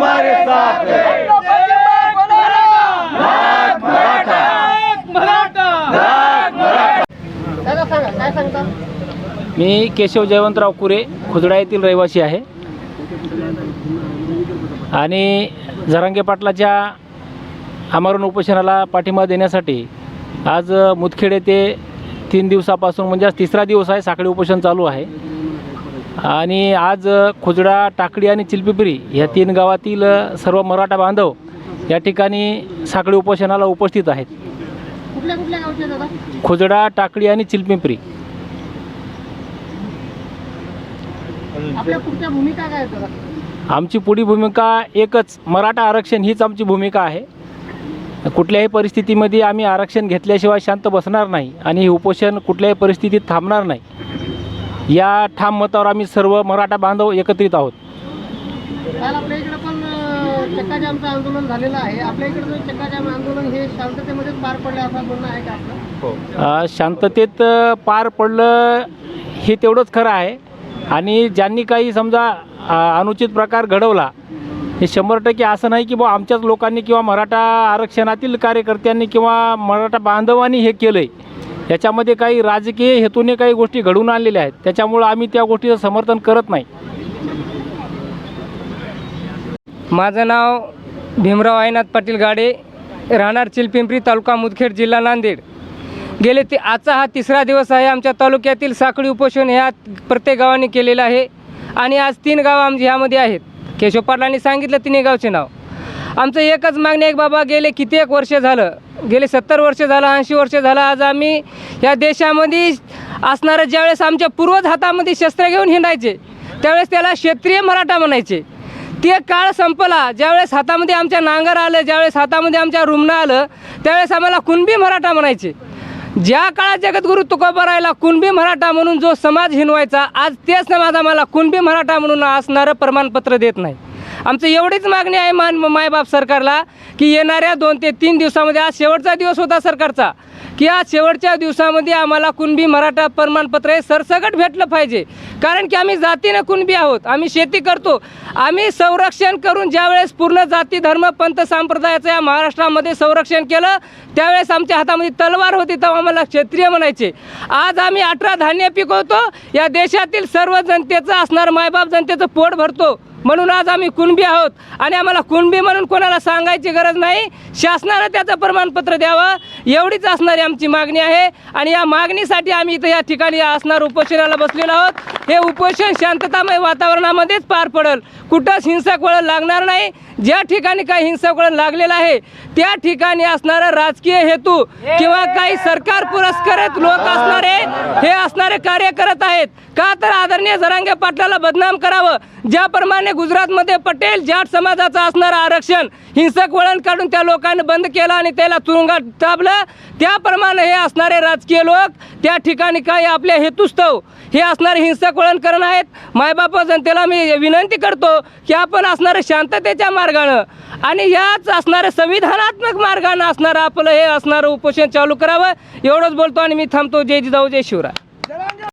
हमारे साथ है। मी केशव जयवंतराव कुरे खुजडा येथील रहिवासी आहे. आणि झरांगे पाटलाच्या आमरण उपोषणाला पाठिंबा देण्यासाठी आज मुदखेड येथे तीन दिवसापासून म्हणजे आज तिसरा दिवस आहे साखळी उपोषण चालू आहे. आणि आज खुजडा टाकडी आणि चिलपिपरी ह्या तीन गावातील सर्व मराठा बांधव या ठिकाणी साखळी उपोषणाला उपस्थित आहेत. खुजडा टाकडी आणि चिलपिंपरी. आमची पुढील भूमिका एकच मराठा आरक्षण हीच आमची भूमिका आहे. कुठल्याही परिस्थितीमध्ये आम्ही आरक्षण घेतल्याशिवाय शांत बसणार नाही आणि हे उपोषण कुठल्याही परिस्थितीत थांबणार नाही. या ठाम मतावर आम्ही सर्व मराठा बांधव एकत्रित आहोत. काल आपल्या इकडे पण अं, चक्काजामचं आंदोलन झालेलं आहे. आपल्या इकडे चक्काजाम आंदोलन हे शांततेमध्येच पार पडले असं म्हणणं आहे का आपलं? अ, शांततेत पार पडलं हे तेवढंच खरं आहे. आणि ज्यांनी काही समजा अनुचित प्रकार घडवला हे शंभर टक्के असं नाही की बुवा आमच्याच लोकांनी किंवा मराठा आरक्षणातील कार्यकर्त्यांनी किंवा मराठा बांधवांनी हे केलं आहे याच्यामध्ये काही राजकीय हेतूने काही गोष्टी घडवून आणलेल्या आहेत. त्याच्यामुळं आम्ही त्या गोष्टीचं समर्थन करत नाही. माझं नाव भीमराव आईनाथ पाटील गाडे राहणार चिलपिंपरी तालुका मुदखेड जिल्हा नांदेड. गेले ते आजचा हा तिसरा दिवस आहे आमच्या तालुक्यातील साखळी उपोषण ह्या प्रत्येक गावाने केलेलं आहे. आणि आज तीन गावं आमची ह्यामध्ये आहेत. केशव पाटलांनी सांगितलं तिन्ही गावचे नाव. आमचं एकच मागणी एक बाबा गेले किती एक वर्ष झालं? गेले सत्तर वर्ष झालं ऐंशी वर्ष झालं आज आम्ही या देशामध्ये असणारं ज्यावेळेस आमच्या पूर्वज हातामध्ये शस्त्र घेऊन हिंडायचे त्यावेळेस त्याला क्षेत्रीय मराठा म्हणायचे. ते काळ संपला ज्यावेळेस हातामध्ये आमच्या नांगर आलं ज्यावेळेस हातामध्ये आमच्या रुमणं आलं त्यावेळेस आम्हाला कुणबी मराठा म्हणायचे. ज्या काळात जगद्गुरू तुकोबारायला कुणबी मराठा म्हणून जो समाज हिनवायचा आज तेच समाज आम्हाला कुणबी मराठा म्हणून असणारं प्रमाणपत्र देत नाही. आमचं एवढीच मागणी आहे मान मायबाप सरकारला की येणाऱ्या दोन ते तीन दिवसामध्ये आज शेवटचा दिवस होता सरकारचा की आज शेवटच्या दिवसामध्ये आम्हाला कुणबी मराठा प्रमाणपत्र हे सरसकट भेटलं पाहिजे. कारण की आम्ही जातीनं कुणबी आहोत आम्ही शेती करतो. आम्ही संरक्षण करून ज्यावेळेस पूर्ण जाती धर्म पंथ संप्रदायाचं या महाराष्ट्रामध्ये संरक्षण केलं त्यावेळेस आमच्या हातामध्ये तलवार होती तेव्हा आम्हाला क्षेत्रीय म्हणायचे. आज आम्ही अठरा धान्य पिकवतो या देशातील सर्व जनतेचं असणार मायबाप जनतेचं पोट भरतो. म्हणून आज आम्ही कुणबी आहोत. आणि आम्हाला कुणबी म्हणून कोणाला सांगायची गरज नाही. शासनानं त्याचं प्रमाणपत्र द्यावं. एवढीच असणारी आमची मागणी आहे. आणि या मागणीसाठी आम्ही इथं या ठिकाणी असणार उपोषणाला बसलेलो आहोत. हे उपोषण शांततामय वातावरणामध्येच पार पडेल. कुठंच हिंसक वळण लागणार नाही. ज्या ठिकाणी काही हिंसक वळण लागलेलं आहे त्या ठिकाणी असणारा राजकीय हेतू किंवा काही सरकार पुरस्कृत लोक असणारे हे असणारे कार्य करत आहेत. का तर आदरणीय जरांगे पाटलाला बदनाम करावं? ज्याप्रमाणे गुजरातमध्ये पटेल जाट समाजाचं असणारं आरक्षण हिंसक वळण काढून त्या लोकांनी बंद केलं आणि त्याला तुरुंगात दाबलं त्याप्रमाणे हे असणारे राजकीय लोक त्या ठिकाणी काही आपल्या हेतुस्तव हे असणारे हिंसक वळण करणं आहेत. मायबाप जनतेला मी विनंती करतो की आपण असणारे शांततेच्या मार्गानं आणि याच असणाऱ्या संविधानात्मक मार्गानं असणारं आपलं हे असणारं उपोषण चालू करावं. एवढंच बोलतो आणि मी थांबतो. जय जिजाऊ जय शिवराय.